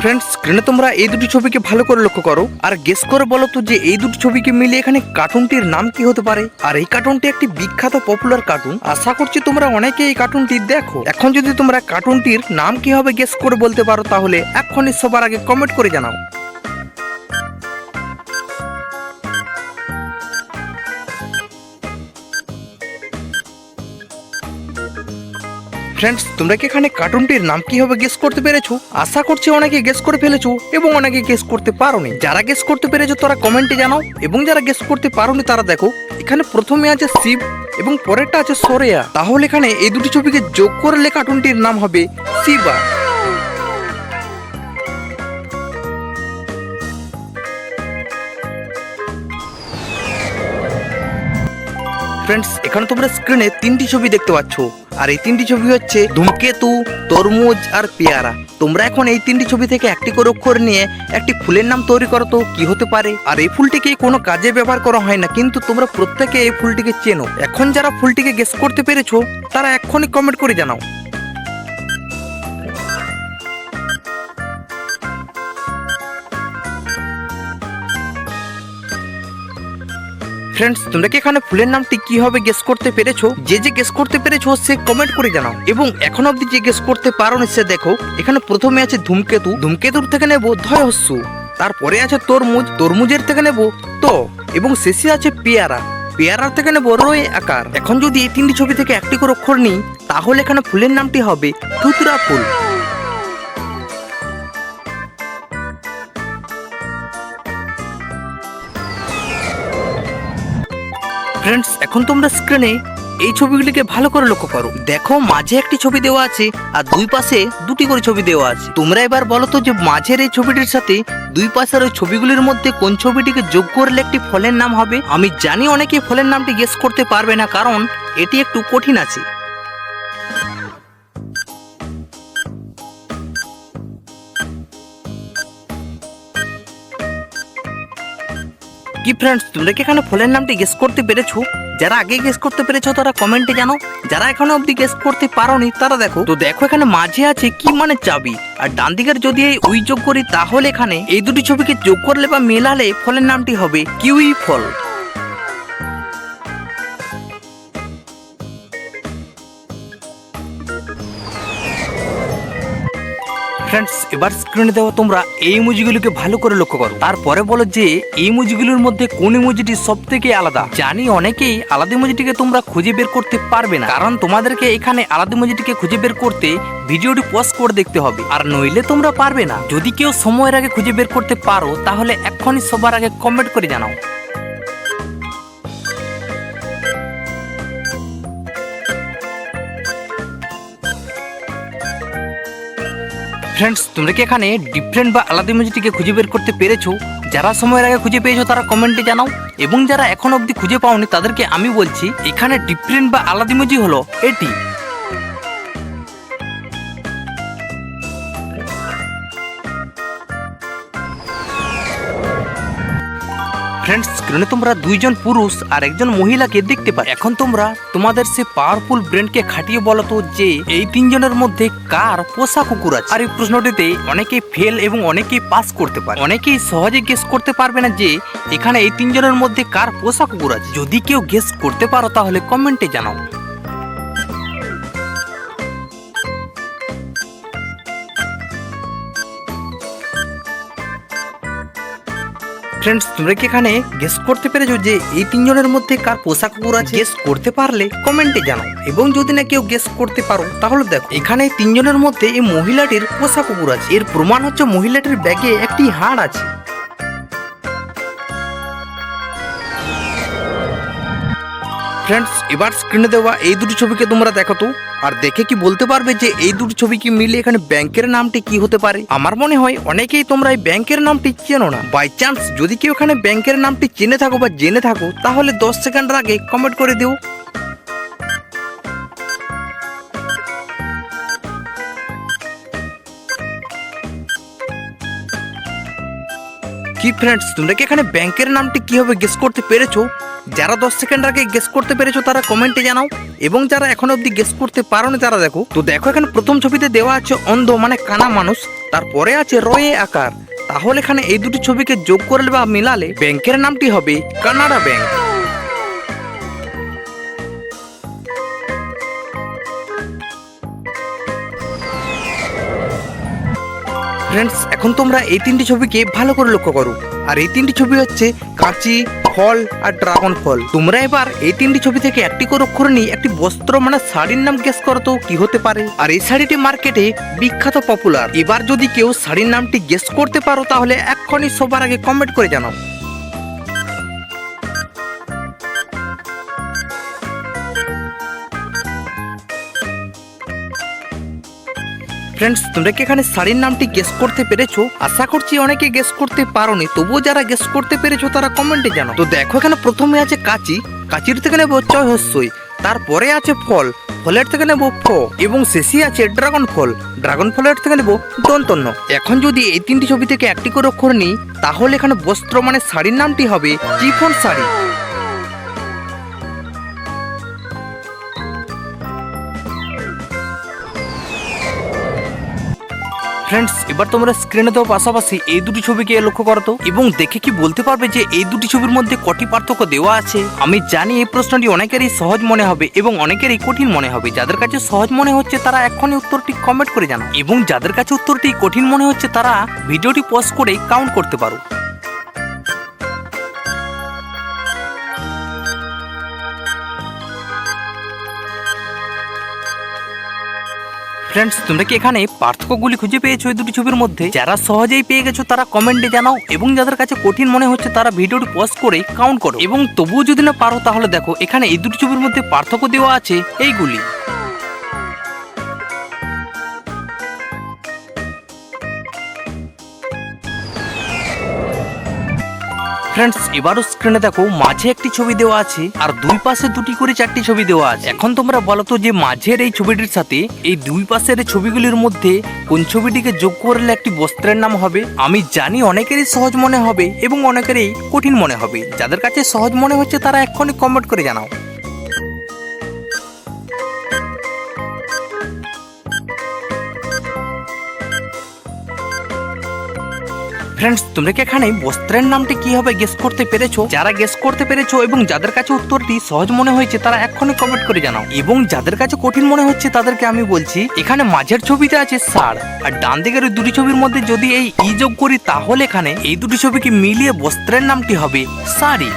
Friends স্ক্রিনে তোমরা এই দুটি ছবিকে ভালো করে লক্ষ্য করো। আর গেস করে বলো তো যে এই দুটি ছবিকে মিলে এখানে কার্টুনটির নাম কি হতে পারে? আর এই কার্টুনটি একটি বিখ্যাত পপুলার কার্টুন আশা করছি তোমরা অনেকে এই কার্টুনটি দেখো। এখন যদি তোমরা কার্টুনটির নাম কি হবে গেস করে বলতে পারো তাহলে এখনই সবার আগে কমেন্ট করে জানাও। ফ্রেন্ডস তোমরা কি এখানে কার্টুনটির নাম কি হবে গেস করতে পেরেছ? আশা করছি অনেকে গেস করে ফেলেছো এবং অনেকে গেস করতে পারোনি। যারা গেস করতে পেরেছ, তারা কমেন্টে জানাও। এবং যারা গেস করতে পারোনি, তারা দেখো, এখানে প্রথমে আছে শিব এবং পরেরটা আছে সরেয়া। তাহলে এখানে এই দুটি ছবিকে যোগ করলে কার্টুনটির নাম হবে শিবা। ফ্রেন্ডস এখানে তোমরা স্ক্রিনে তিনটি ছবি দেখতে পাচ্ছ। আর এই তিনটি ছবি হচ্ছে ধূমকেতু, তরমুজ আর পেয়ারা। তোমরা এখন এই তিনটি ছবি থেকে একটি করে অক্ষর নিয়ে একটি ফুলের নাম তৈরি করো তো, কি হতে পারে? আর এই ফুলটিকে কোনো কাজে ব্যবহার করা হয় না, কিন্তু তোমরা প্রত্যেকে এই ফুলটিকে চেনো। এখন যারা ফুলটিকে গেস করতে পেরেছ, তারা এক্ষুনি কমেন্ট করে জানাও। ফ্রেন্ডস তোমরা কি এখানে ফুলের নামটি কি হবে গেস করতে পেরেছ? যে যে গেস করতে পেরেছ, সে কমেন্ট করে জানাও। এবং এখন অবধি যে গেস করতে পারো সে দেখো, এখানে প্রথমে আছে ধূমকেতু। ধূমকেতুর থেকে নেব ধয়স্যু তারপরে আছে তরমুজ। তরমুজের থেকে নেব তো। এবং শেষে আছে পেয়ারা। পেয়ারার থেকে নেব রয়ে আকার। এখন যদি এই তিনটি ছবি থেকে একটি করে অক্ষর নিই, তাহলে এখানে ফুলের নামটি হবে ধুতরা ফুল। ফ্রেন্ডস এখন তোমরা স্ক্রিনে এই ছবিগুলিকে ভালো করে লক্ষ্য করো। দেখো, মাঝে একটি ছবি দেওয়া আছে আর দুই পাশে দুটি করে ছবি দেওয়া আছে। তোমরা এবার বলো তো যে মাঝের এই ছবিটির সাথে দুই পাশের ওই ছবিগুলির মধ্যে কোন ছবিটিকে যোগ করলে একটি ফলের নাম হবে? আমি জানি অনেকে ফলের নামটি গেস করতে পারবে না, কারণ এটি একটু কঠিন আছে। কি ফ্রেন্ডস তোমরা কি এখানে ফলের নামটি গেস করতে পেরেছ? যারা আগে গেস করতে পেরেছ, তারা কমেন্টে জানো। যারা এখনও অবধি গেস করতে পারোনি, তারা দেখো। তো দেখো এখানে মাঝে আছে কি মানে চাবি। আর ডান দিকের যদি এই উই যোগ করি, তাহলে এখানে এই দুটি ছবিকে যোগ করলে বা মেলালে ফলের নামটি হবে কিউই ফল। ফ্রেন্ডস এবার স্ক্রিনে দেওয়া তোমরা এই ইমোজিগুলোকে ভালো করে লক্ষ্য করো। তারপরে বলো যে এই ইমোজিগুলোর মধ্যে কোন ইমোজিটি সব থেকে আলাদা? জানি অনেকেই আলাদা ইমোজিটিকে তোমরা খুঁজে বের করতে পারবে না। কারণ তোমাদেরকে এখানে আলাদা ইমোজিটিকে খুঁজে বের করতে ভিডিওটি পজ করে দেখতে হবে। আর নইলে তোমরা পারবে না। যদি কেউ সময়ের আগে খুঁজে বের করতে পারো, তাহলে এখনই সবার আগে কমেন্ট করে জানাও। ফ্রেন্ডস তোমরা কি এখানে ডিফারেন্ট বা আলাদা ইমোজিটিকে খুঁজে বের করতে পেরেছ? যারা সময়ের আগে খুঁজে পেয়েছ তারা কমেন্টে জানাও। এবং যারা এখন অবধি খুঁজে পাওনি, তাদেরকে আমি বলছি, এখানে ডিফারেন্ট বা আলাদা ইমোজি হলো এটি। ফ্রেন্ডস স্ক্রিনে তোমরা দুইজন পুরুষ আর একজন মহিলাকে দেখতে পাচ্ছ। এখন তোমরা তোমাদের সে পাওয়ারফুল ব্রেনকে খাটিয়ে বলো তো যে এই তিনজনের মধ্যে কার পোষা কুকুর আছে? আর এই প্রশ্নটিতে অনেকেই ফেল এবং অনেকেই পাস করতে পারে। অনেকেই সহজে গেস করতে পারবে না যে এখানে এই তিনজনের মধ্যে কার পোষা কুকুর আছে। যদি কেউ গেস করতে পারো তাহলে কমেন্টে জানাও। ফ্রেন্ডস তোমরা কি এখানে গেস করতে পেরেছ যে এই তিনজনের মধ্যে কার পোশাক কুকুর আছে? গেস করতে পারলে কমেন্টে জানাও। এবং যদি না কেউ গেস করতে পারো, তাহলে দেখো, এখানে তিনজনের মধ্যে এই মহিলাটির পোশাক কুকুর আছে। এর প্রমাণ হচ্ছে মহিলাটির ব্যাগে একটি হাড় আছে। ফ্রেন্ডস এবার স্ক্রিনে দেওয়া এই দুটি ছবিকে তোমরা দেখো তো। আর দেখে কি বলতে পারবে যে এই দুটি ছবি কি মিলে এখানে ব্যাংকের নামটি কি হতে পারে? আমার মনে হয় অনেকেই তোমরা এই ব্যাংকের নামটি চেনো না। বাই চান্স যদি কেউ এখানে ব্যাংকের নামটি চেনে থাকো বা জেনে থাকো, তাহলে দশ সেকেন্ড আগে কমেন্ট করে দিও। কি কি ফ্রেন্ডস তোমরা কি এখানে ব্যাংকের নামটি কীভাবে গেস করতে পেরেছ? যারা দশ সেকেন্ড আগে গেস করতে পেরেছ তারা কমেন্টে জানাও। এবং যারা এখনও অবধি গেস করতে পারো না তারা দেখো, তো দেখো এখানে প্রথম ছবিতে দেওয়া আছে অন্ধ মানে কানা মানুষ। তারপরে আছে রয়ে আকার। তাহলে এখানে এই দুটি ছবিকে যোগ করলে বা মিলালে ব্যাংকের নামটি হবে কানাডা ব্যাংক। ফ্রেন্ডস এখন তোমরা এই তিনটি ছবিকে ভালো করে লক্ষ্য করো। আর এই তিনটি ছবি হচ্ছে কাঁচি ফল আর ড্রাগন ফল। তোমরা এবার এই তিনটি ছবি থেকে একটি করে অক্ষর নিয়ে একটি বস্ত্র মানে শাড়ির নাম গেস করো তো, কি হতে পারে? আর এই শাড়িটি মার্কেটে বিখ্যাত পপুলার এবার যদি কেউ শাড়ির নামটি গেস করতে পারো, তাহলে এক্ষুনি সবার আগে কমেন্ট করে জানাও। ফ্রেন্ডস তোমরা কি এখানে শাড়ির নামটি গেস করতে পেরেছ? আশা করছি অনেকে গেস করতে পারোনি, তবুও যারা গেস করতে পেরেছ তারা কমেন্টে জানো তো দেখো এখানে প্রথমে আছে কাচি, কাচির থেকে নেব চয় হস্যই তারপরে আছে ফল, ফলের থেকে নেব ফ, এবং শেষে আছে ড্রাগন ফল ড্রাগন ফলের থেকে নেব দন্তন্য। এখন যদি এই তিনটি ছবি থেকে একটি করে অক্ষর নিই, তাহলে এখানে বস্ত্র মানে শাড়ির নামটি হবে চিফন শাড়ি। ফ্রেন্ডস এবার তোমরা স্ক্রিনে দেওয়া পাশাপাশি এই দুটি ছবিকে লক্ষ্য করো তো। এবং দেখে কি বলতে পারবে যে এই দুটি ছবির মধ্যে কটি পার্থক্য দেওয়া আছে? আমি জানি এই প্রশ্নটি অনেকেরই সহজ মনে হবে এবং অনেকেরই কঠিন মনে হবে। যাদের কাছে সহজ মনে হচ্ছে তারা এখনই উত্তরটি কমেন্ট করে জানাও। এবং যাদের কাছে উত্তরটি কঠিন মনে হচ্ছে তারা ভিডিওটি পজ করে কাউন্ট করতে পারো। ফ্রেন্ডস তোমরা কি এখানে পার্থক্যগুলি খুঁজে পেয়েছ এই দুটি ছবির মধ্যে? যারা সহজেই পেয়ে গেছো তারা কমেন্টে জানাও এবং যাদের কাছে কঠিন মনে হচ্ছে তারা ভিডিওটি পজ করে কাউন্ট করো। এবং তবুও যদি না পারো তাহলে দেখো, এখানে এই দুটি ছবির মধ্যে পার্থক্য দেওয়া আছে, এইগুলি। ফ্রেন্ডস এবারও স্ক্রিনে দেখো, মাঝে একটি ছবি দেওয়া আছে আর দুই পাশে দুটি করে চারটি ছবি দেওয়া আছে। এখন তোমরা বলো তো যে মাঝের এই ছবিটির সাথে এই দুই পাশের ছবিগুলির মধ্যে কোন ছবিটিকে যোগ করলে একটি বস্ত্রের নাম হবে? আমি জানি অনেকেরই সহজ মনে হবে এবং অনেকেরই কঠিন মনে হবে। যাদের কাছে সহজ মনে হচ্ছে তারা এক্ষুনি কমেন্ট করে জানাও। ফ্রেন্ডস তোমরা কি এখানে বস্ত্রের নামটি কি হবে গেস করতে পেরেছ? যারা গেস করতে পেরেছ এবং যাদের কাছে উত্তরটি সহজ মনে হয়েছে, তারা এক্ষুনি কমেন্ট করে জানাও। এবং যাদের কাছে কঠিন মনে হচ্ছে, তাদেরকে আমি বলছি, এখানে মাঝের ছবিতে আছে সার আর ডান দিকের ওই দুটি ছবির মধ্যে যদি এই ই যোগ করি, তাহলে এখানে এই দুটি ছবিকে মিলিয়ে বস্ত্রের নামটি হবে শাড়ি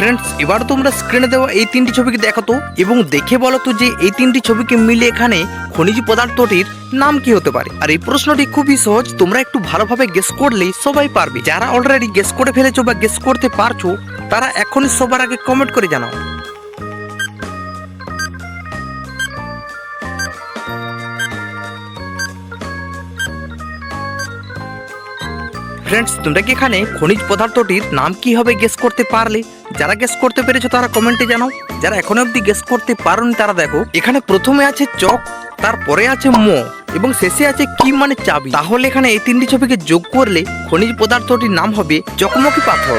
ফ্রেন্ডস এবার তোমরা স্ক্রিনে দেওয়া এই তিনটি ছবিকে দেখো তো, এবং দেখে বলো তো যে এই তিনটি ছবিকে মিলে এখানে খনিজ পদার্থটির নাম কি হতে পারে? আর এই প্রশ্নটি খুবই সহজ, তোমরা একটু ভালোভাবে গেস করলেই সবাই পারবে। যারা অলরেডি গেস করে ফেলেছো বা গেস করতে পারছ, তারা এখনই সবার আগে কমেন্ট করে জানাও। ফ্রেন্ডস তোমরা কি এখানে খনিজ পদার্থটির নাম কি হবে গেস করতে পারলে? যারা গেস করতে পেরেছ তারা কমেন্টে জানাও। যারা এখনও অবধি গেস করতে পারোনি তারা দেখো, এখানে প্রথমে আছে চক, তারপরে আছে মো, এবং শেষে আছে কি মানে চাবি। তাহলে এখানে এই তিনটি ছবিকে যোগ করলে খনিজ পদার্থটির নাম হবে চকমকি পাথর।